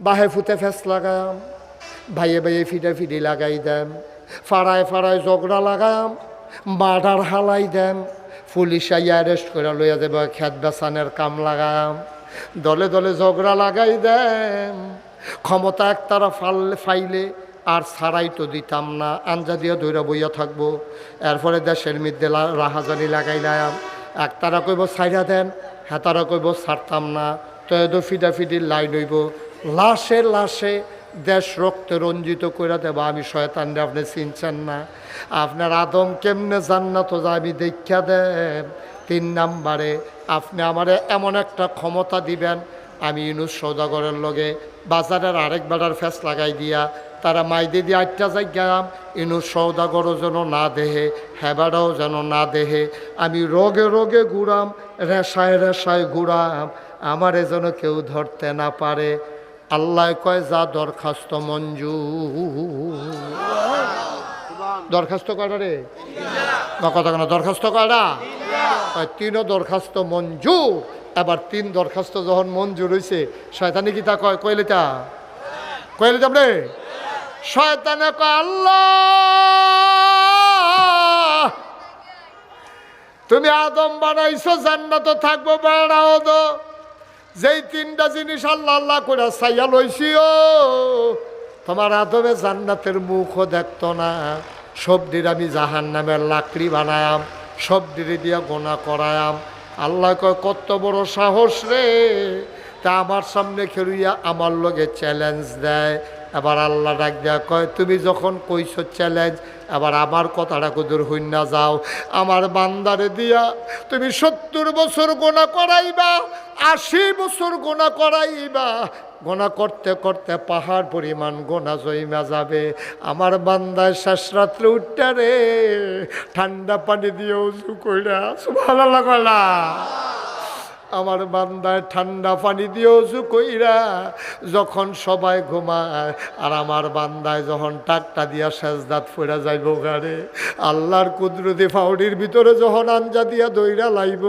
বাহে ফুতে ফেস লাগাম, ভাইয়ে ভাইয়ে ফিটে ফিডি লাগাই দেম। ফাড়ায় ফাড়ায় ঝগড়া লাগাম, মার্ডার হালাই দেম। পুলিশ আইয়া অ্যারেস্ট করে লইয়া দেব খেত বেসানের কাম লাগাম। দলে দলে ঝগড়া লাগাই দেম। ক্ষমতা একতারা ফাল, ফাইলে আর ছাড়াই তো দিতাম না, আঞ্জা দিয়ে দৈরা বইয়া থাকব। এরপরে দেশের মধ্যে রাহাজানি লাগাইলাম একতারা কইব ছাইরা দেন, হেতারা কইব ছাড়তাম না। তো এদো ফিডা ফিডির লাইন হইব লাশে লাশে দেশ রক্তে রঞ্জিত করে দেবা, আমি শয়তানরে আপনি চিনছেন না। আপনার আদম কেমনে জান্নাত আমি দেখা দেন। তিন নাম্বারে, আপনি আমারে এমন একটা ক্ষমতা দিবেন, আমি ইনুস সৌদাগরের লগে বাজারের আরেক বেড়ার ফেস লাগাই দিয়া, তারা মাইদে দিয়ে আটটা যাই গেলাম, ইনুস সৌদাগরও যেন না দেহে হেবাটাও যেন না দেহে। আমি রোগে রোগে ঘুরাম, রেশায় রেশায় ঘুরাম, আমারে যেন কেউ ধরতে না পারে। আল্লাহ কয়, যা দরখাস্ত মঞ্জু দরখাস্ত কয়টা রে? কথা কেন? দরখাস্ত কয়টা? কয়, তিনও দরখাস্ত মঞ্জুর। এবার তিন দরখাস্ত যখন মঞ্জুর হয়েছে শয়তানি কি তা কয়? কইলে তা? কইলে যাবলে শয়তানে কয়, আল্লাহ, তুমি আদম বানাইছো, জান্নাত থাকব, বেড়াও তো। যেই তিনটা জিনিস আল্লাহ আল্লাহ করে সাইয়া লইসিও তোমার আদমে জান্নাতের মুখও দেখত না। সবদির আমি জাহান নামের লাকড়ি বানায়াম, সবদিরে দিয়া গোনা করায়াম। আল্লাহ কয়, কত বড় সাহস রে। তা আমার সামনে খেলুইয়া আমার লগে চ্যালেঞ্জ দেয়। এবার আল্লাহ ডাক দেয়া কয়, তুমি যখন কইছো চ্যালেঞ্জ এবার আমার কথাটা কুদুর না যাও। আমার বান্দারে দিয়া তুমি সত্তর বছর গোনা করাইবা, আশি বছর গোনা করাইবা। গোনা করতে করতে পাহাড় পরিমাণ গোনা জইমা যাবে। আমার বান্দায় শেষ রাত্রে উঠটা রে। ঠান্ডা পানি দিয়ে উজু কইরা ভালো লাগলা আমার বান্দায় ঠান্ডা পানি দিয়ে উজু কইরা যখন সবাই ঘুমায়, আর আমার বান্দায় যখন টাকটা দিয়া সেজদাত ফেরা যাইব গাড়ে, আল্লাহর কুদরতি ফাউডির ভিতরে যখন আঞ্জা দিয়া দইরা লাইব,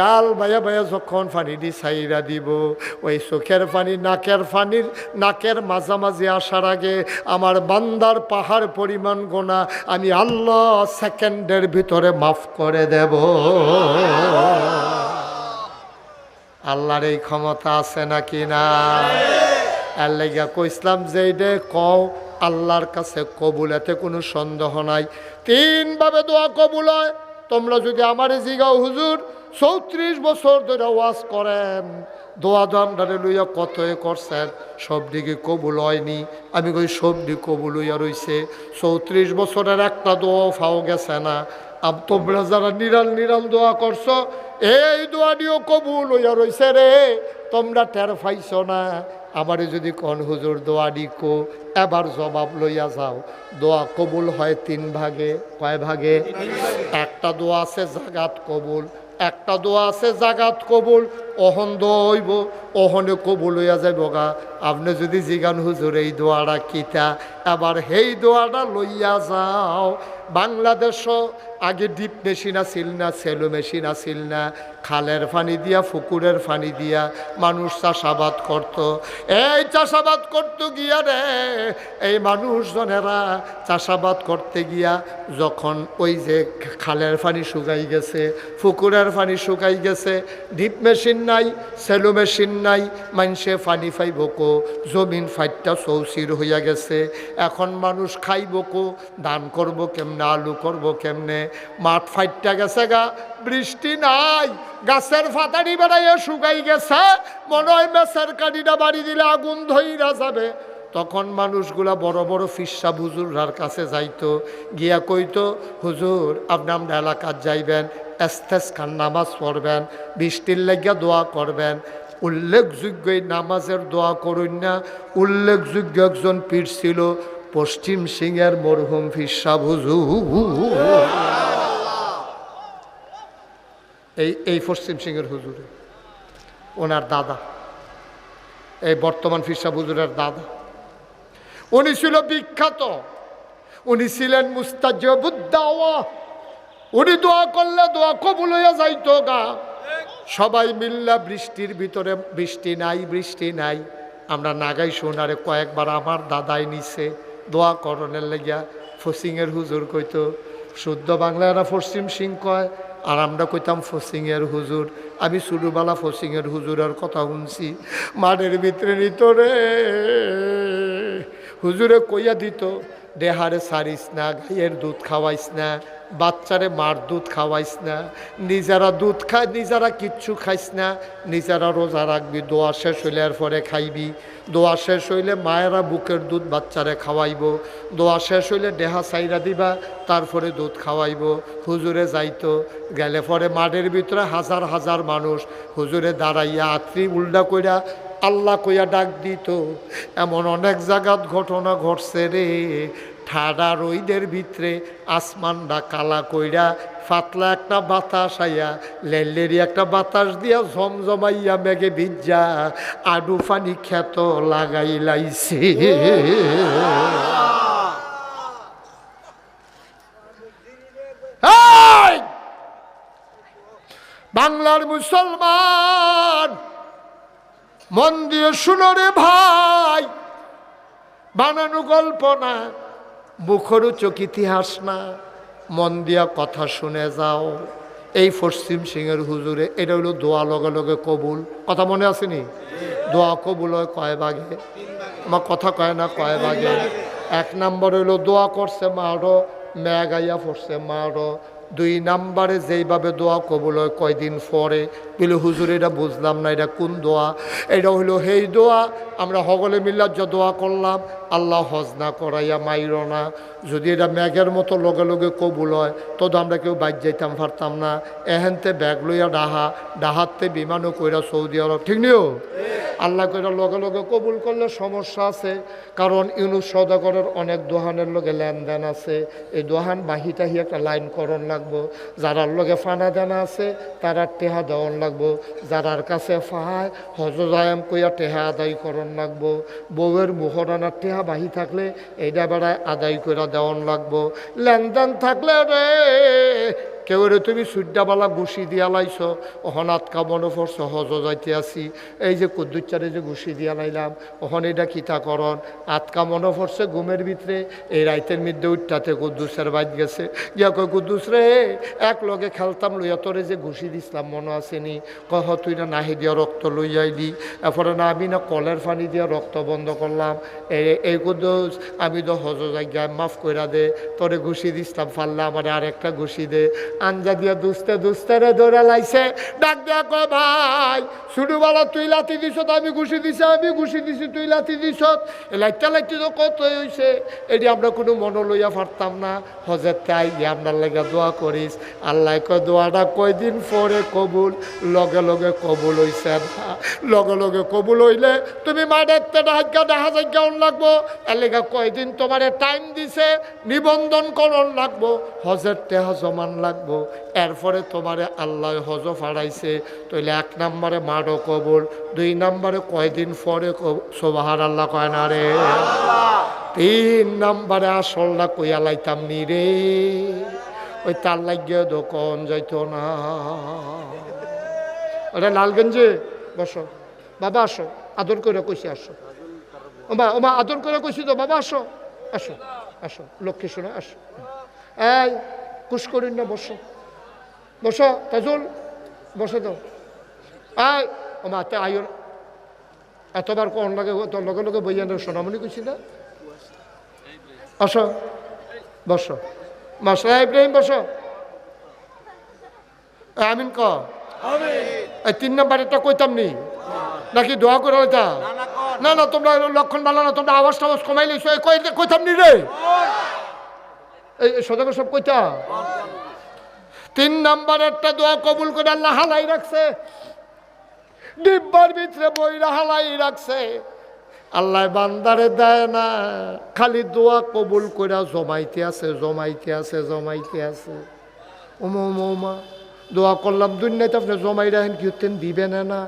গাল বায়া বায়া যখন পানি দি সাইরা দিব, ওই চোখের পানি, নাকের পানির নাকের মাঝামাঝি আসার আগে আমার বান্দার পাহাড় পরিমাণ গোনা আমি আল্লাহ সেকেন্ডের ভিতরে মাফ করে দেব। আল্লাহর এই ক্ষমতা আছে নাকি না? আল্লাহ কইসলাম যে দে কও, আল্লাহর কাছে কবুল এতে কোনো সন্দেহ নাই। তিনভাবে দোয়া কবুল হয়। তোমরা যদি আমার জিগাও, হুজুর, চৌত্রিশ বছর ধরে ওয়াজ করেন। দোয়া দাম দামডারে লইয়া কত করছেন? সব দিকে কবুল হয়নি। আমি কই সব দিক কবুল হইয়া রইছে। চৌত্রিশ বছরের একটা দোয়াও ফাও গেছে না। আব তোমরা যারা নিরাল নিরাল দোয়া করছ এই দোয়াটিও কবুল হইয়া রয়েছে রে। তোমরা টের পাইছ না? আমারে যদি কন হুজুর দোয়াডি কো এবার জবাব লইয়া যাও। দোয়া কবুল হয় তিন ভাগে। কয় ভাগে। একটা দোয়া আছে জাগাত কবুল একটা দোয়া আছে জাগাত কবুল অহন দইব, অহনে কবুল হইয়া যাইব গা। আপনি যদি জিগান হুজুর, এই দোয়াটা কিতা? এবার সেই দোয়াটা লইয়া যাও। বাংলাদেশও আগে ডিপ মেশিন আসিল না, সেলো মেশিন আসিল না। খালের পানি দিয়া পুকুরের পানি দিয়া মানুষ চাষাবাদ করত। এই চাষাবাদ করতে গিয়া রে, এই মানুষজনেরা চাষাবাদ করতে গিয়া যখন ওই যে খালের পানি শুকাই গেছে পুকুরের পানি শুকাই গেছে, ডিপ মেশিন নাই সেলো মেশিন নাই মানুষে পানি ফাইবকো, জমিন ফাইটটা সৌসির হইয়া গেছে। এখন মানুষ খাইবকো দান করব কেমনে, আলু করব কেমনে? মাঠ ফাইটটা গেছে গা, বৃষ্টি নাই, গাছের ফাতাড়ি বেড়াইয়া শুকাই গেছে। মনে হয় মেসের কাঠিটা বাড়ি দিলে আগুন ধইরা যাবে। তখন মানুষগুলা বড় বড় ফিসা হুজুরার কাছে যাইতো, গিয়া কইতো, হুজুর, আপনি আমরা এলাকার যাইবেন এস্তেস খান নামাজ পড়বেন, বৃষ্টির লাগিয়া দোয়া করবেন। উল্লেখযোগ্য এই নামাজের দোয়া করুন না, উল্লেখযোগ্য একজন পীর ছিল পশ্চিম সিংয়ের মরহুম ফিসা হুজুর এই এই পশ্চিম সিংয়ের হুজুরে, ওনার দাদা, এই বর্তমান ফিরসা হুজুরের দাদা। উনি ছিল বিখ্যাত। উনি ছিলেন মুস্তাজবুদ্দাওয়া। উনি দোয়া করলে দোয়া কবুল হইয়া যাইতো গা। সবাই মিল্লা বৃষ্টির ভিতরে, বৃষ্টি নাই বৃষ্টি নাই। আমরা নাগাই সোনারে কয়েকবার আমার দাদাই নিছে। দোয়া করণের লেগিয়া ফসিংয়ের হুজুর কইতো, শুদ্ধ বাংলায় এরা পশ্চিম সিং কয়? আর আমরা কইতাম, ফসিংয়ের হুজুর। আমি সুরুবালা ফসিংয়ের হুজুরের কথা শুনছি। মাঠের ভিতরে নিত রে। হুজুরে কইয়া দিত, দেহারে সারিস না, গাইয়ের দুধ খাওয়াইস না, বাচ্চারে মার দুধ খাওয়াইস না, নিজেরা দুধ খায়, নিজেরা কিচ্ছু খাইস না, নিজেরা রোজা রাখবি, দোয়া শেষ হইলে এর পরে খাইবি, দোয়া শেষ হইলে মায়েরা বুকের দুধ বাচ্চারে খাওয়াইব, দোয়া শেষ হইলে দেহা সাইরা দিবা, তারপরে দুধ খাওয়াইব। হুজুরে যাইতো, গেলে পরে মাঠের ভিতরে হাজার হাজার মানুষ, হুজুরে দাঁড়াইয়া আত্রি উল্টা কইরা আল্লাহ কইয়া ডাক দিত, এমন অনেক জায়গাত ঘটনা ঘটছে রে। ঠাডা রইদের ভিতরে আসমানটা কালা কইরা ফাতলা একটা বাতাস আইয়া লেলেরি একটা বাতাস দিয়া জমজমাইয়া মেঘে ভিজা আডু ফানি খ্যাত লাগাই লাইছে। বাংলার মুসলমান! মন দিয়ে শুনো রে ভাই। বানানো গল্প না মুখরোচক ইতিহাস না। মন দিয়া কথা শুনে যাও। এই পশ্চিম সিংহের হুজুরে, এটা হলো দোয়া লগে লগে কবুল। কথা মনে আসেনি? দোয়া কবুল হয় কয় বাগে আমার কথা কয় না কয় বাগে এক নম্বর হইল দোয়া করছে মারো মেঘাইয়া পড়ছে মারো। দুই নাম্বারে যেইভাবে দোয়া কবুল হয় কয়দিন পরে, বলে হুজুর, এটা বুঝলাম না, এটা কোন দোয়া? এটা হইল হেই দোয়া, আমরা সকলে মিল্লার যে দোয়া করলাম, আল্লাহ হজ না করাইয়া মাইর না। যদি এটা ম্যাগের মতো লগে লগে কবুল হয় তদ আমরা কেউ বাইর যাইতাম, পারতাম না। এহেনতে ব্যাগ লইয়া ডাহা, ডাহাতে বিমানও কইরা সৌদি আরব, ঠিক নিও? আল্লাহ কইরা লগে লগে কবুল করলে সমস্যা আছে, কারণ ইউনুস সদাগরের অনেক দোহানের লগে লেনদেন আছে। এই দোহান বাহি টাহি একটা লাইন করণ লাগবো। যারার লগে ফানা দেনা আছে, তারা টেহা দেওয়ান লাগবো। যারার কাছে ফাহায় হজজায়াম কইয়া টেহা আদায় করণ লাগবো। বউয়ের মুহরানার টেহা বাহি থাকলে এইটা বেড়ায় আদায় কইরা দেওয়ান লাগবো। লেনদেন থাকলে রে কেউ তুমি সূর্যাবালা ঘুষি দিয়া লাইছ অহন আতকা মনে পড়ছ হজ যাইতে আসি এই যে কুদ্দুচারে যে ঘুষি দিয়া লাইলাম, অহন এটা কিতাকরণ। আতকা মনে পড়ছে ঘুমের ভিতরে, এই রাইতের মধ্যে উঠটাতে কুদ্দুসের বাইত গেছে। গিয়া কয়, কুদ্দুস রে, এক লগে খেলতাম লইয়া তোরে যে ঘুষি দিছিলাম, মনে আসেনি কহ তুই না নাহি দিয়া রক্ত লইয়াইলি এরপরে না আমি না কলের পানি দিয়া রক্ত বন্ধ করলাম। এই- কুদ্দুস, আমি তো হজ জায়গায় মাফ কইরা দে, তোরে ঘুষি দিছিলাম ফাললে আমার আর একটা ঘুষি দে। আঞ্জা দিয়া দুস্তে দুস্তে রে লাইছে। ডাক দিয়া কয়, ভাই ছোটবেলা তুই লাথি দিছ আমি ঘুষি দিছি, আমি ঘুষি দিছি, তুই লাথি দিছ? লাইটটা লাইতে তো কত হয়েছে এটি আমরা কোনো মনে লইয়া পারতাম না। হজের তাই আপনার লেগে দোয়া করিস। আল্লাহ কয়, দোয়াটা কয়দিন পরে কবুল? লগে লগে কবুল হইছে লগে লগে কবুল হইলে তুমি মাঠের ডাকা দেখা যাইকা লাগবো? এর লেগে কয়দিন তোমারে টাইম দিছে, নিবন্ধন করণ লাগবো। হজের টেহা জমান লাগবো। এরপরে তোমারে আল্লাহ হজ ফাড়াইছে তইলে এক নম্বরে মাঠও কবর দুই নম্বরে কয়দিন পরে সোবাহার আল্লাহ কয় না রে। তিন নম্বরে আসলটা কইয়া লাইতাম নি রে। ওই তার লাগিয়ে দোকান যাইত না। ওটা লালগঞ্জে, বসো। বাবা আসো, আদর করে কইছি আসো। ওমা ওমা, আদর করে কইছি তো, বাবা আসো। আসো আসো, লক্ষ্মী শোনো আসো। এই কুশ করিন না বসো। বসো তাজুল বসে তো। আয় ওমা তে আয়ুর। এতবার কোন লাগে তোর লগে লগে বইয়া সোনামণি কইছি না? আসো বসো। মাসা ইব্রাহিম বসো। আমিন ক। এই তিন নাম্বার এটা কইতাম নি। নাকি দোয়া করে ওইটা না না তোমরা লক্ষণ ভালো না তোমরা আওয়াজ টাওয়াজ কমাই কই কইতাম নি রে? এই এই সব কইতা? তিন নাম্বার একটা দোয়া কবুল করে আল্লাহ হালাই রাখছে। ডিব্বার ভিতরে বইরা হালাই রাখছে। আল্লাহ বান্দারে দেয় না, খালি দোয়া কবুল করে জমাইতে আছে জমাইতে আছে জমাইতে আছে। ওমা ওমা দোয়া করলাম, দুনিয়াতে আপনি জমাই রাখেন, কি হতেন দিবেন না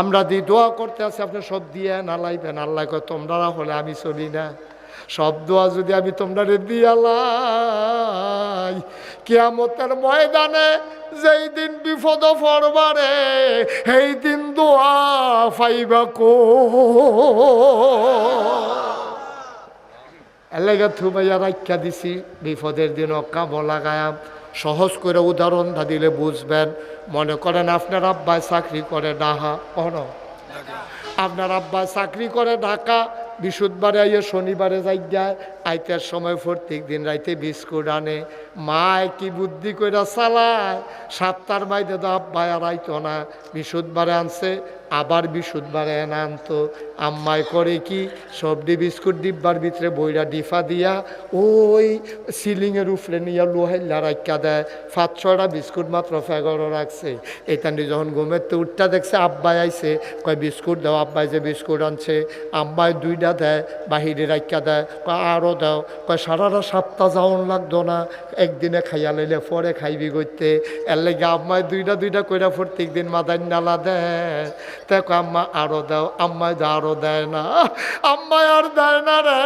আমরা দি দোয়া করতে আছি, আপনি সব দিয়ে না লাইবেন আল্লাহ তোমরা হলে আমি চলি না। সব দোয়া যদি আমি তোমরা দিয়ালাই, কিয়ামতের ময়দানে যেই দিন বিপদ পড়বারে, সেই দিন দোয়া পাইবা কো। এলাকা থুবাইয়া রাখা দিছি, বিপদের দিন কাম লাগায়াম। সহজ করে উদাহরণ দা দিলে বুঝবেন, মনে করেন আপনার আব্বায় চাকরি করে ডাহা অন আপনার আব্বা চাকরি করে ঢাকা বিশুদ্ধবারে আইয়া শনিবারে যাই যায় আইতার সময় প্রত্যেক দিন রাইতে বিস্কুট আনে। মায় কি বুদ্ধি কইরা চালায়? সাতটার মাইতে তো আব্বাই আর আইতো না। বিশুদ্ধবারে আনছে, আবার বিশুদ্ধবারে এনে আনতো। আম্মায় করে কি? সবডি বিস্কুট ডিব্বার ভিতরে বইরা ডিফা দিয়া ওই সিলিংয়ের উপরে নিয়ে লোহাইলা রাখা দেয়। পাঁচ, ছয়টা বিস্কুট মাত্র ফেগরও রাখছে। এটা নিয়ে যখন ঘুমের তো উঠটা দেখছে, আব্বাই আইছে, কয়, বিস্কুট দাও, আব্বাই যে বিস্কুট আনছে। আম্মাই দুইটা দেয়, বাহিরে রাখা দেয়, কয় আরও দাও। কয় সারাটা সপ্তাহ যাওন লাগতো না। একদিনে খাইয়া লইলে পরে খাইবি করতে এর লেগে আম্মায় দুইটা দুইটা কইরা প্রত্যেক দিন মাদার নালা দেয়। দেখো আম্মা আরও দাও আম্মায় দা আরও দেয় না। আম্মায় আর দেয় না রে।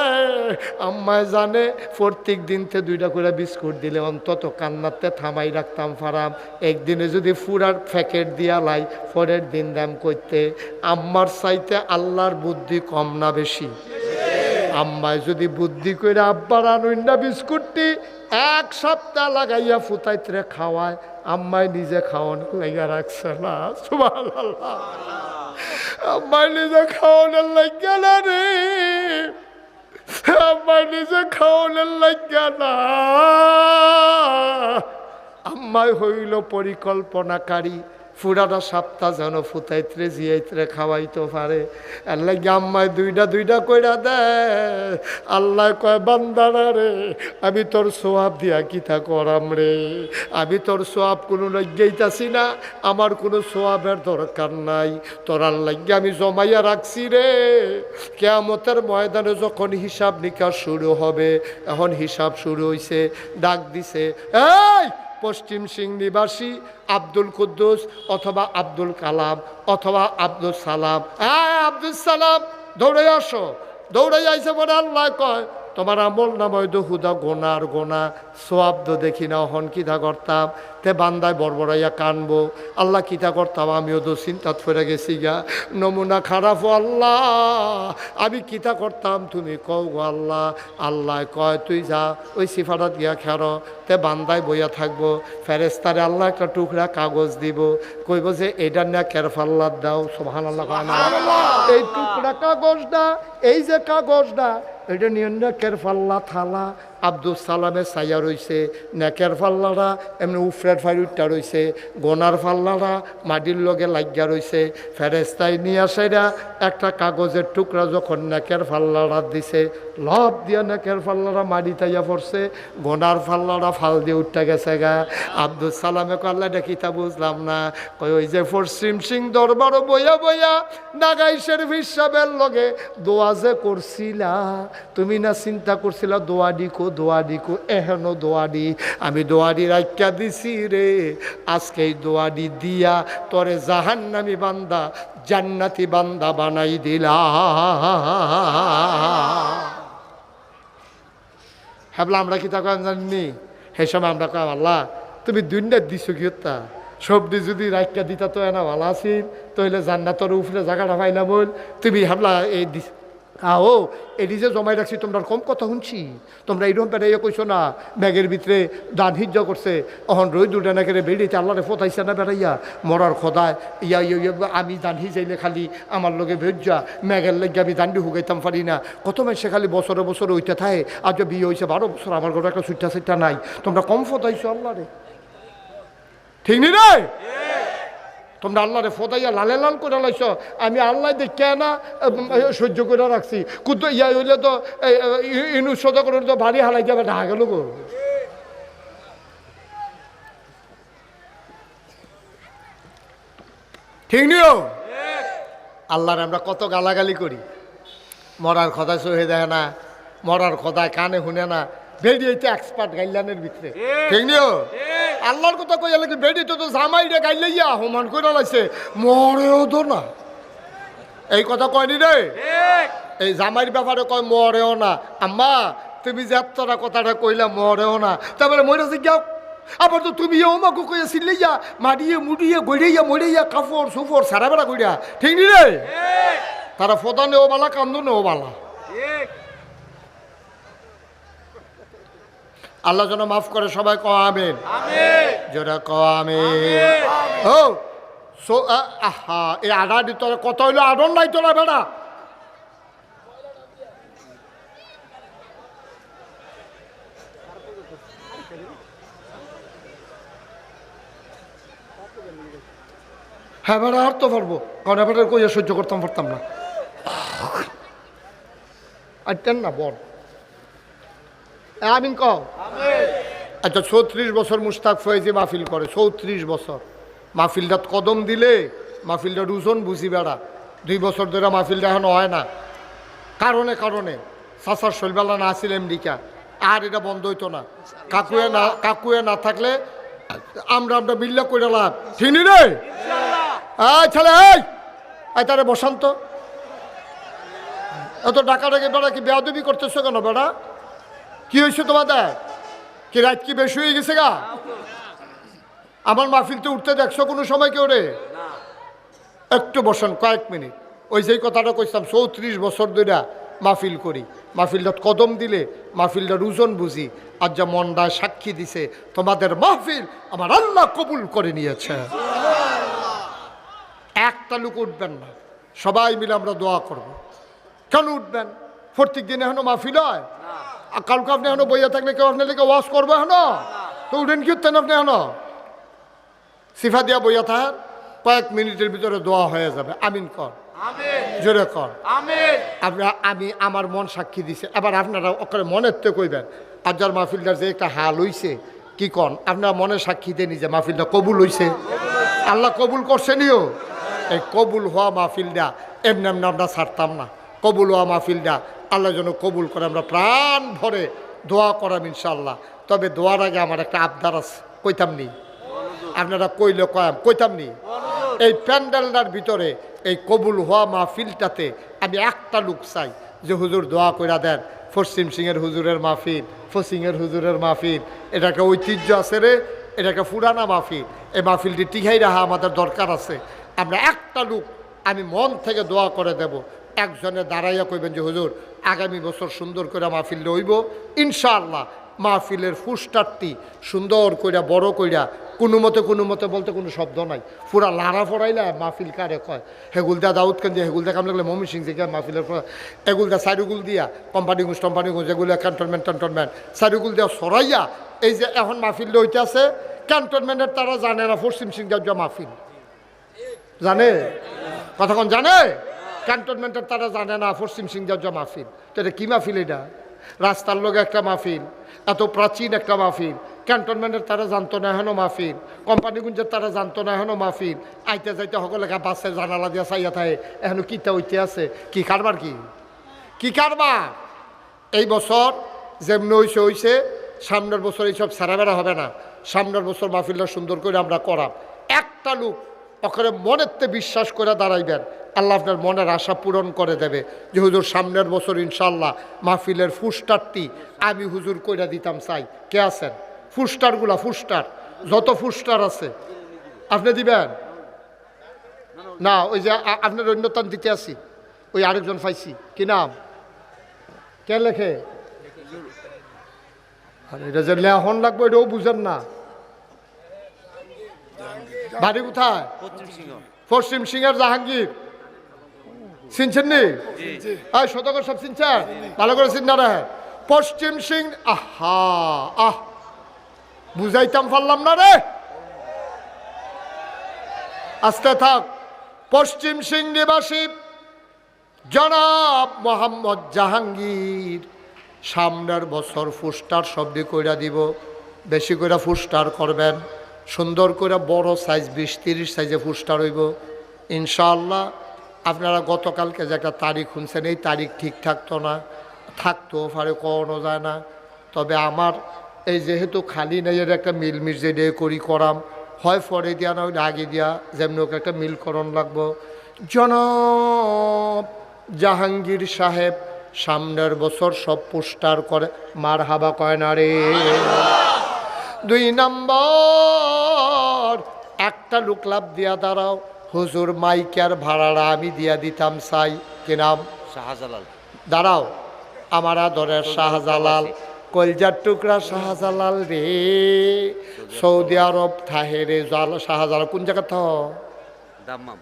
আম্মায় জানে প্রত্যেক দিনতে দুইটা করে বিস্কুট দিলে অন্তত কান্নাতে থামাই রাখতাম ফারাম। একদিনে যদি ফুরার প্যাকেট দিয়া লাই, পরের দিন দাম করতে আম্মার চাইতে আল্লাহর বুদ্ধি কম না বেশি। আম্মায় যদি বুদ্ধি করে আব্বার আনুন না বিস্কুটটি এক সপ্তাহ লাগাইয়া ফুতাইতে খাওয়ায়, আম্মাই নিজে খাওয়ান লাইয়া রাখছে না আম্মাই নিজে খাওয়ানোর লাগিয়া না রে। আম্মাই নিজে খাওয়ানোর লাগিয়া না। আম্মাই হইল পরিকল্পনাকারী ফুরাটা সপ্তাহ যেন ফুতাইত্রে জিয়াইত্রে, খাওয়াইতে পারে। আল্লাহ আম্মায় দুইটা দুইটা কইরা দেয় আল্লাহ কয়, বান্দারা রে, আমি তোর সোয়াব দিয়া কিতা করাম রে? আমি তোর সোয়াব কোনো লজ্ঞাইতাছি না, আমার কোনো সোয়াবের দরকার নাই। তোর আল্লাহ আমি জমাইয়া রাখছি রে। কেয়ামতের ময়দানে যখন হিসাব নিকাশ শুরু হবে, এখন হিসাব শুরু হইছে, ডাক দিছে, এই পশ্চিম সিং নিবাসী, আব্দুল কুদ্দুস অথবা আব্দুল কালাম অথবা আব্দুল সালাম। হ্যাঁ আব্দুল সালাম, দৌড়ে আসো। দৌড়ে আইসে বলে আল্লাহ কয় তোমার আমল নাময় তো হুদা গোনার গোনা সোয়াব্দ দেখি না হন কিতা করতাম। তে বান্দায় বড়বড়াইয়া কানবো। আল্লাহ কিতা করতাম আমিও তো চিন্তাত ফেরে গেছি গা। নমুনা খারাপ ও আল্লাহ আমি কিতা করতাম তুমি কও গো আল্লাহ। আল্লাহ কয় তুই যা ওই সিফারাত গিয়া খের তে বান্দায় বইয়া থাকব। ফেরেস্তারে আল্লাহ একটা টুকরা কাগজ দিব। কইব যে এটা না কেরফাল্লাদ দাও সোহান আল্লাহ এই টুকরা কাগজ কাগজটা এই যে কাগজটা এটা নিয়ে কেরফাল্লা থালা আব্দুল সালামের সাইয়া রইছে নেকের পাল্লারা এমনি উফরের ফাইরুটটা রইছে গোনার ফাল্লারা মাটির লগে লাগিয়া রইছে ফেরেস্তায় নিয়ে আসাইরা একটা কাগজের টুকরা যখন নেকের পাল্লারা দিছে, লব দিয়া নেকের পাল্লারা মাটি তাইয়া পড়ছে, গোনার পাল্লারা ফাল দিয়ে উঠতে গেছে গা। আব্দুল সালামে কল্লা দেখিতা বুঝলাম না। কই ওই যে পশ্চিম সিং দরবারও বইয়া বইয়া নাগাইশের হিসাবের লগে দোয়া যে করছিলা, তুমি না চিন্তা করছিলা দোয়া ডিকো দোয়া ডিকো এহেন দোয়াডি। আমি দোয়াডি রাখা দিছি রে। আজকে এই দোয়াডি দিয়া তরে জাহান্নামি বান্দা, জান্নাতি বান্দা বানাই দিলা হ্যাবলা আমরা কি তা জানি সেই সময় আমরা কয় আল্লাহ, তুমি দুইটা দিছো কি হত্যা? সবজি যদি রাখা দিতা তো এনা ভালো আছিল, তইলে জান্নাতর উপরে জায়গাটা পাইলাম বল তুমি হাবলা, এই দিস আও এটি যে জমাই রাখছি, তোমরা কম কথা শুনছি। তোমরা এইরকম পেটাইয়া কইছো না ব্যাগের ভিতরে দান হিজ্জ করছে। অহন রই দুটা নাকি বেড়িতে আল্লাহরে ফতাইছে না বেড়াইয়া। মরার খদায়, ইয়া ইয়া আমি দান হিজাইলে খালি আমার লগে ভেজ্জা। ম্যাগের লেগে আমি দান্ডি হুগাইতাম পারি না। কত মাসে খালি বছরে বছরে ওইটা থাকে। আজ বিয়ে হয়েছে বারো বছর আমার ঘরে একটা সুইটা সুইটা নাই। তোমরা কম ফতাইছো আল্লাহরে। ঠিক নি রে? তোমরা আল্লাহরে ফদাইয়া লালে লাল করে লাইছ। আমি আল্লাহ দেখে না সহ্য করে রাখছি। কুদ্দু ইয়া হইলে তো ইনু সদা করে তো বাড়ি হালাই যাবে ঢাকা গেল গো। ঠিক নিও আল্লাহর আমরা কত গালাগালি করি। মরার কথা সহে দেয় না মরার কথা কানে শুনে না। বেরিয়েছে এক্সপার্ট গাইলানের ভিতরে। ঠিক নিও আল্লাহর কথা কই লাগে বেরিয়ে তো জামাই রে গাইলাইয়া সমান করে লাইছে। মরেও তো না। এই কথা কয়নি রে? এই জামাইর ব্যাপারে কয় মরেও না। আম্মা তুমি যে এতটা কথাটা কইলা মরেও না। তারপরে মরেছে যাও আবার তো তুমি ওমাকে কইয়া সিল্লাইয়া মারিয়ে মুড়িয়ে গড়িয়া মরিয়া কাপড় সুপর সারা বেড়া কইরা। ঠিক নি রে? তারা ফোদা নেও বালা কান্দো নেও বালা আল্লাহ যেন মাফ করে সবাই ক আমেন। যেটা ক আমেন। ও সো আহা এই আডা দিত কত হইল? আডন নাই তোরা বেড়া? হ্যাঁ বেড়া আর তো পারব। কারণ এবারে কইয়া সহ্য করতাম পারতাম না। আটেন না বল। এ, আমিন কও। আচ্ছা চৌত্রিশ বছর মুস্তাক ফয়েজি মাহফিল করে চৌত্রিশ বছর। মাহফিলটা কদম দিলে, মাহফিলটা রুজন বুঝি বেড়া। দুই বছর ধরে মাহফিলটা এখন হয় না। কারণে কারণে। সাসার শৈলবেলা না আসিল এমডিকা আর এটা বন্ধ হইতো না। কাকুয়ে না কাকুয়ে না থাকলে আমরা আমরা মিল্লা করে লাভ। ঠিক রে? ছেলে, এই! এই তারে বসন্ত এত ডাকা ডাকে বেড়া কি বেয়াদবি করতেছো কেন বেড়া? কি হয়েছে তোমাদের? কি রাত কি বেশি হয়ে গেছে গা? আমার মাহফিলতে উঠতে দেখছ কোনো সময় কেউ রে? একটু বসেন, কয়েক মিনিট। ওই যেই কথাটা কইতাম চৌত্রিশ বছর ধরে মাহফিল করি। মাহফিলটা কদম দিলে মাহফিলটা রুজন বুঝি। আর যা মনটা সাক্ষী দিছে, তোমাদের মাহফিল আমার আল্লাহ কবুল করে নিয়েছে। একটা লোক উঠবেন না। সবাই মিলে আমরা দোয়া করব। কেন উঠবেন? প্রত্যেক দিন এখনও মাহফিল হয়? কালকে আপনি এখনও বইয়া থাকলে কেউ আপনার লেগে ওয়াশ করব এখনও? তো উঠেন কি উঠতেন আপনি এখনও? সিফা দিয়া বইয়া থাক কয়েক মিনিটের ভিতরে দোয়া হয়ে যাবে। আমিন কর। জোরে কর। আপনার আমি আমার মন সাক্ষী দিছে। এবার আপনারা ওখানে মনের তো কইবেন আর যার মাহফিলটার যে একটা হাল হইছে কি কন? আপনার মনে সাক্ষী দেন যে মাহফিলটা কবুল হইছে। আল্লাহ কবুল করছেনিও এই কবুল হওয়া মাহফিলটা এমনি এমনি আমরা ছাড়তাম না। কবুল হওয়া মাহফিলটা আল্লাহ যেন কবুল করে। আমরা প্রাণ ভরে দোয়া করাম ইনশাল্লাহ তবে দোয়ার আগে আমার একটা আবদার আছে। কইতাম নি? আপনারা কইলে কয়াম। কইতাম নি? এই প্যান্ডেলটার ভিতরে এই কবুল হওয়া মাহফিলটাতে আমি একটা লোক চাই যে হুজুর দোয়া কইরা দেন। পশ্চিম সিংয়ের হুজুরের মাহফিল, ফসিংয়ের হুজুরের মাহফিল। এটাকে ঐতিহ্য আছে রে। এটাকে ফুরানা মাহফিল। এই মাহফিলটি টিকাই রাখা আমাদের দরকার আছে। আমরা একটা লোক আমি মন থেকে দোয়া করে দেব। একজনে দাঁড়াইয়া কইবেন যে, হুজুর, আগামী বছর সুন্দর করে মাহফিল লইব ইনশাআল্লাহ মাহফিলের ফুস্টারটি সুন্দর কইরা, বড় কইরা, কোনো মতে কোনো মতে বলতে কোনো শব্দ নাই। পুরা লাড়া ফড়াইলে মাহফিল কারে কয়? হেগুলদা দাউদ কেন দিয়ে হেগুলদা কাম লাগলে মমি সিং থেকে মাহফিলের এগুলদা সাইডুগুল দিয়া কোম্পানি গুজ কোম্পানি গুজ এগুলো ক্যান্টনমেন্ট ক্যান্টনমেন্ট সাইডুগুল দিয়া সরাইয়া এই যে এখন মাহফিল হইতে আছে ক্যান্টনমেন্টের তারা জানে না পশ্চিম সিং যা মাহফিল। জানে? কথাক্ষণ জানে? ক্যান্টনমেন্টের তারা জানে না, পশ্চিম সিংজার মাহফিল। তো এটা কী মাহফিল এটা? রাস্তার লোক একটা মাহফিল, এত প্রাচীন একটা মাহফিল। ক্যান্টনমেন্টের তারা জানতো না এখনও মাহফিল। কোম্পানিগুঞ্জের তারা জানতো না এখনও মাহফিল। আইতে যাইতে সকলে বাসে জানালা দিয়া চাইয়া থাকে, এখনও কিতা হইতে আছে? কি কারবার কি? কি কারবার? এই বছর যেমনি হইছে হইছে, সামনের বছর এইসব সারাবেড়া হবে না। সামনের বছর মাহফিলটা সুন্দর করে আমরা করাম। একটা লোক ওখানে মনেরতে বিশ্বাস করে দাঁড়াইবেন। আল্লাহ আপনার মনের আশা পূরণ করে দেবে যে হুজুর সামনের বছর ইনশাল্লাহ মাহফিলের ফুস্টারটি আমি হুজুর কইরা দিতাম চাই। কে আছেন? ফুস্টারগুলা, ফুস্টার। যত ফুস্টার আছে। আপনি দিবেন? না, ওই যে আপনার অন্যতম দিতে আসি। ওই আরেকজন পাইছি। কি নাম? কে লেখে? এটা যে লেহন লাগবে এটাও বুঝেন না। বাড়ি কোথায়? পশ্চিম সিংহের জাহাঙ্গীর। চিনছেন নি? এই শতকর সব চিনছেন ভালো করে চিন্তা রে। পশ্চিম সিং আহা আহ। বুঝাইতাম পারলাম না রে। আস্তে থাক। পশ্চিম সিং নিবাসী জনাব মোহাম্মদ জাহাঙ্গীর। সামনের বছর ফুস্টার শব্দ কইরা দিব। বেশি করে ফুস্টার করবেন। সুন্দর করে বড় সাইজ বিশ তিরিশ সাইজে ফুস্টার হইব। ইনশাআল্লাহ আপনারা গতকালকে যে একটা তারিখ শুনছেন, এই তারিখ ঠিক থাকতো না, থাকতেও পারে, কখনো যায় না। তবে আমার এই যেহেতু খালি নেই, এর একটা মিল মির্জে ডে করি করাম, হয় পরে দিয়া না আগে দিয়া যেমনি ওকে একটা মিল করণ লাগবো। জনাব জাহাঙ্গীর সাহেব, সামনের বছর সব পুষ্টার করে মার হাবা কয় না রে? দুই নম্বর, একটা লোক লাভ দিয়া দাঁড়াও। হুজুর মাইকার ভাড়াটা আমি দিয়া দিতাম চাই কি নাম? শাহজালাল। দাঁড়াও আমার আদরের শাহজালাল। কলজার টুকরা শাহজালাল রে। সৌদি আরব থাহে রে জাল শাহজালাল। কোন জায়গা থ দাম্মাম।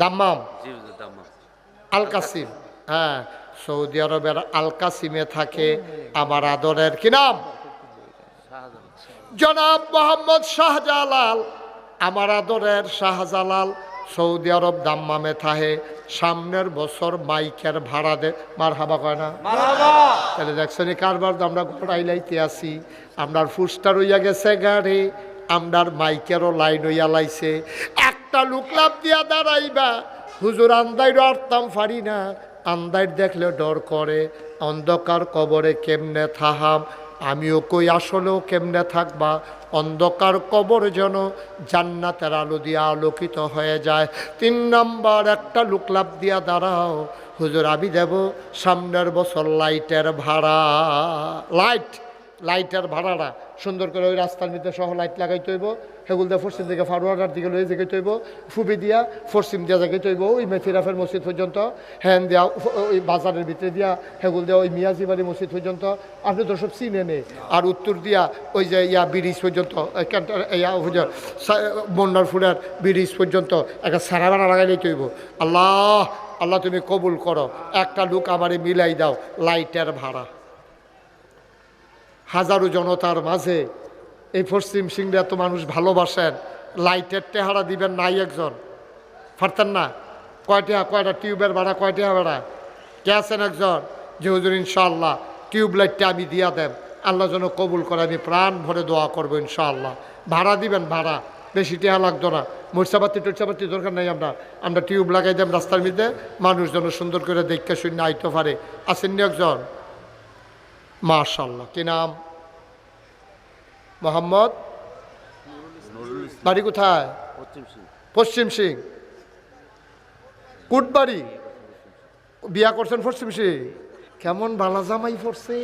দাম্মাম? আল কাসিম হ্যাঁ সৌদি আরবের আল কাসিমে থাকে আমার আদরের কি নাম? জনাব মোহাম্মদ শাহজালাল। আমার আদরের শাহজালাল। সৌদি আরব দাম্মামে থাহে সামনের বছর মাইকের ভাড়া দে। মার হাবা কয় না? তাহলে দেখছেন কারবার তো আমরা ঘটাইলাইতে আসি আমরার ফুসটা রইয়া গেছে গাড়ি আমরার মাইকেরও লাইন হইয়া লাইছে। একটা লুক লাভ দিয়া দাঁড়াইবা হুজুর আন্দাইরও আরতাম পারি না। আন্দাইর দেখলে ডর করে অন্ধকার কবরে কেমনে থাহাম? আমিও কই আসলেও কেমনে থাকবা? অন্ধকার কবর যেন জান্নাতের আলো দিয়ে আলোকিত হয়ে যায়। তিন নাম্বার, একটা লুকলাপ দিয়া দাঁড়াও। হুজুর, আমি দেব সামনের বছর লাইটের ভাড়া। লাইট, লাইটের ভাড়াটা। সুন্দর করে ওই রাস্তার মধ্যে সহ লাইট লাগাইতে হইব। হেগুল দিয়ে পশ্চিম দিকে ফারুয়ার দিকে লয়ে যেতে হইব। ফুবি দিয়া পশ্চিম দিয়া জায়গাতে হইব। ওই মেথিরাফের মসজিদ পর্যন্ত হ্যান উফ- ওই বাজারের ভিতরে দিয়া, হেগুল দিয়া ওই মিয়াজিবাড়ি মসজিদ পর্যন্ত। আপনি তো সব চিনে নে আর উত্তর দিয়া ওই যে ইয়া ব্রিজ পর্যন্ত ইয়া বন্যারপুরের ব্রিজ পর্যন্ত একটা সারা ভাড়া লাগাইলেই হইব। আল্লাহ আল্লাহ তুমি কবুল করো। একটা লোক আমারে মিলাই দাও লাইটের ভাড়া। হাজারো জনতার মাঝে এই পশ্চিম সিংড়ে এত মানুষ ভালোবাসেন, লাইটের টেহারা দিবেন নাই একজন। পারতেন না? কয়টা কয়টা টিউবের ভাড়া, কয়টা ভাড়া? কে আছেন একজন? যে হুজুর ইনশাল্লাহ টিউব লাইটটা আমি দিয়া দেন আল্লাহ যেন কবুল করে, আমি প্রাণ ভরে দোয়া করব, ইনশাআল্লাহ। ভাড়া দিবেন, ভাড়া। বেশি টেহা লাগতো না। মরিচাবাতি টরিচাবাতি দরকার নাই আমরা। আমরা টিউব লাগাই দেব রাস্তার মধ্যে। মানুষজন সুন্দর করে দেখতে শূন্য আইতে পারে। আসেননি একজন? মাশাল্লাহ কি নাম? মোহাম্মদ? বাড়ি কোথায়? পশ্চিম সিং। কুটবাড়ি বিয়া করছেন পশ্চিম সিং। কেমন বালা জামাই পড়ছে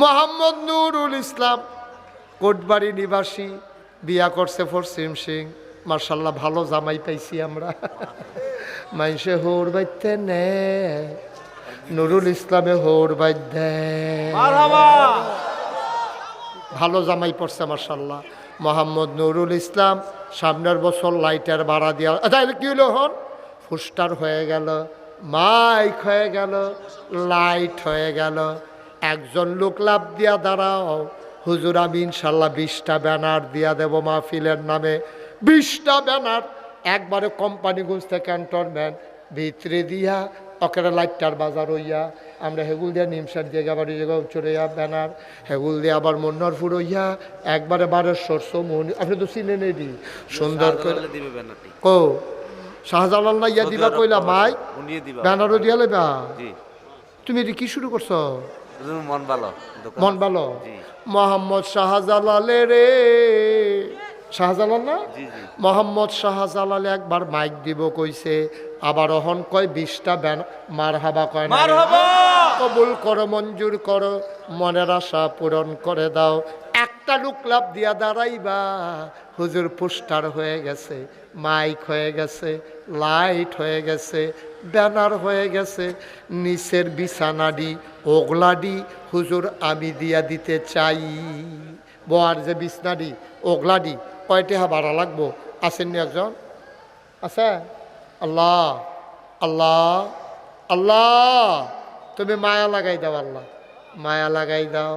মোহাম্মদ নুরুল ইসলাম, কোটবাড়ি নিবাসী, বিয়া করছে পশ্চিম সিং। মার্শাল্লাহ ভালো জামাই পাইছি আমরা। মাইসে হোর বাইতে নে নুরুল ইসলামে হোর বাইতে ভালো জামাই পড়ছে মার্শাল্লাহ মোহাম্মদ নুরুল ইসলাম সামনের বছর লাইটের ভাড়া দিয়া তাহলে কি হলো হন ফুস্টার হয়ে গেল মাইক হয়ে গেল লাইট হয়ে গেল। একজন লোক লাভ দিয়া দাঁড়াও। হুজুর আমি ইনশাল্লাহ বিশটা ব্যানার দিয়া দেব মাহফিলের নামে। বিশটা ব্যানার একবারে কোম্পানিগঞ্জ থেকে ক্যান্টনমেন্ট ভিতরে দিয়া অকেরা লাইটটার বাজার হইয়া আমরা হেগুল দিয়া নিমসার দিয়ে আবার এই জায়গায় চড়িয়া ব্যানার হেগুল দিয়ে আবার মন্নরপুর হইয়া একবারে বারের বারেশ্বর সমুন আপনি তো চিনে নেই সুন্দর করে কো? শাহজালাল না ইয়া দিবা কইলা মাই? ব্যানারও দিয়া লেবা তুমি এটি কি শুরু করছ? মন ভালো মন ভালো? মোহাম্মদ শাহজালালে রে শাহজালাল না? মোহাম্মদ শাহজালাল একবার মাইক দিব কইছে আবার অহন কয় বিশটা ব্যান মার হাবা কয় না কবুল করো মঞ্জুর করো মনের আশা পূরণ করে দাও। একটা লুক লাভ দিয়া দাঁড়াইবা হুজুর পোস্টার হয়ে গেছে মাইক হয়ে গেছে লাইট হয়ে গেছে ব্যানার হয়ে গেছে নিচের বিছানাডি ওগলাডি হুজুর আমি দিয়া দিতে চাই। বোয়ার যে বিছনাডি ওগলাডি কয়টা ভাড়া লাগবো? আসেননি একজন? আছে? আল্লাহ আল্লাহ আল্লাহ। তুমি মায়া লাগাই দাও আল্লাহ। মায়া লাগাই দাও,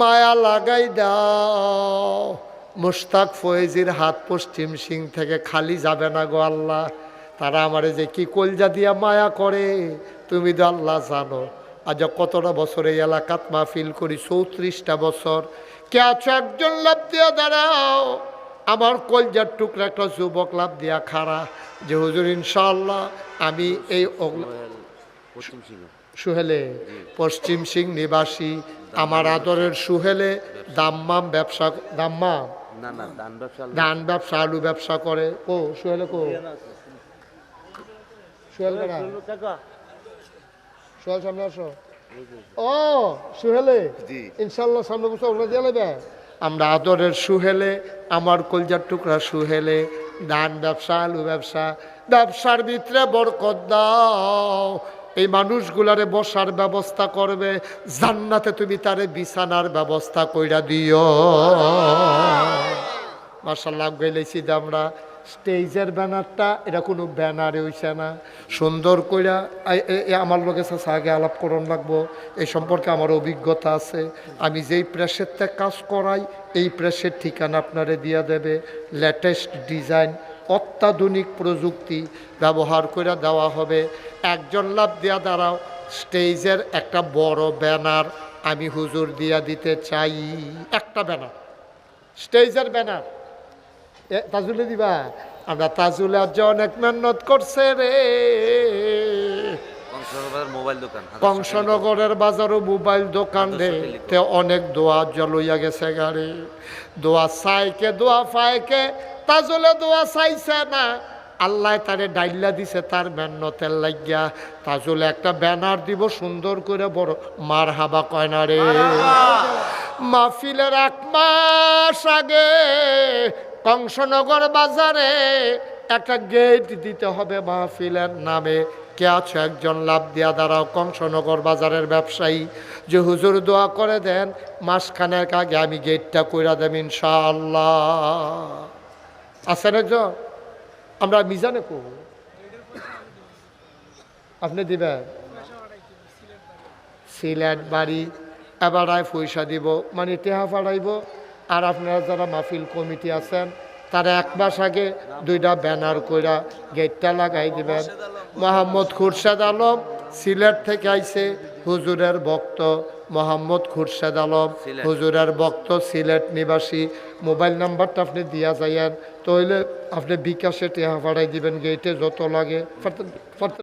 মায়া লাগাই দাও। মুস্তাক ফয়েজির হাত পশ্চিম সিং থেকে খালি যাবে না গো আল্লাহ। তারা আমারে যে কি কলজা দিয়া মায়া করে, তুমি তো আল্লাহ জানো। আজ কতটা বছর এই এলাকাত মাহফিল করি? চৌত্রিশটা বছর। কে আছো একজন লাভ দিয়া দাঁড়াও। আমার কলজার টুকরা একটা যুবক লাভ দিয়া খাড়া যে হুজুর ইনশাল্লাহ আমি এই অগ্লা- পশ্চিম সিং সুহেলে পশ্চিম সিং নিবাসী আমার আদরের সুহেলে দাম্মাম ব্যবসা দাম্মাম। না না ধান ব্যবসা আলু। ব্যবসা করে। ও সোহেল কো? সোহেল সোহেল সামনে আসো। ও সুহেলে? ইনশাল্লাহ সামনে বছর ওগুলো দিয়ে আমরা আদরের সুহেলে, আমার কলজার টুকরা সুহেলে ধান ব্যবসা, আলু ব্যবসা, ব্যবসার ভিতরে বরকত দাও। এই মানুষগুলারে বসার ব্যবস্থা করবে, জান্নাতে তুমি তারে বিছানার ব্যবস্থা কইরা দিও। মার্শাল্লাহ গেলেছি আমরা স্টেজের ব্যানারটা, এটা কোনো ব্যানারে হইছে না। সুন্দর কইরা আমার লোকের সাথে আগে আলাপ করণ লাগবো। এই সম্পর্কে আমার অভিজ্ঞতা আছে। আমি যেই প্রেসের থেকে কাজ করাই, এই প্রেসের ঠিকানা আপনারে দিয়ে দেবে। লেটেস্ট ডিজাইন, অত্যাধুনিক প্রযুক্তি ব্যবহার করে দেওয়া হবে। একজন লাভ দেওয়া দাঁড়াও, স্টেজের একটা বড় ব্যানার আমি হুজুর দিয়া দিতে চাই। একটা ব্যানার, স্টেজের ব্যানার। তাজুলে দিবা? আমরা তাজুলে আজ অনেক মেহনত করছে রে। কংসনগরের বাজারও মোবাইল দোকান রে। তে অনেক দোয়া জলইয়া গেছে গাড়ি। দোয়া চাইকে দোয়া পায়কে তাজুলে দোয়া চাইছে না। আল্লাহ তারে ডাইল্লা দিছে তার মেহনতের লাগিয়া। তাজুলে একটা ব্যানার দিব সুন্দর করে বড়। মার হাবা কয়না রে। মাহফিলের এক মাস আগে কংসনগর বাজারে একটা গেট দিতে হবে মাহফিলের নামে। কে আছে একজন? লাভ দিয়া দাঁড়াও, কংসনগর বাজারের ব্যবসায়ী। যে হুজুর দোয়া করে দেন মাসখানের আগে আমি গেটটা কইরা দেব ইনশাআল্লাহ। আছেন একজন? আমরা মিজানে কো আপনি দিবেন? সিলেট বাড়ি। এবারায় পয়সা দিব মানে টেহা ফাড়াইব। আর আপনারা যারা মাহফিল কমিটি আছেন তারা এক মাস আগে দুইটা ব্যানার কইরা গেটটা লাগাই দিবেন। মোহাম্মদ খুরশেদ আলম সিলেট থেকে আইছে হুজুরের ভক্ত মোহাম্মদ খুরশেদ আলম। হুজুরের ভক্ত সিলেট নিবাসী। মোবাইল নাম্বারটা আপনি দিয়া যাইয়েন তাহলে আপনি বিকাশে টেহা ফাড়াই দিবেন গেটে যত লাগে।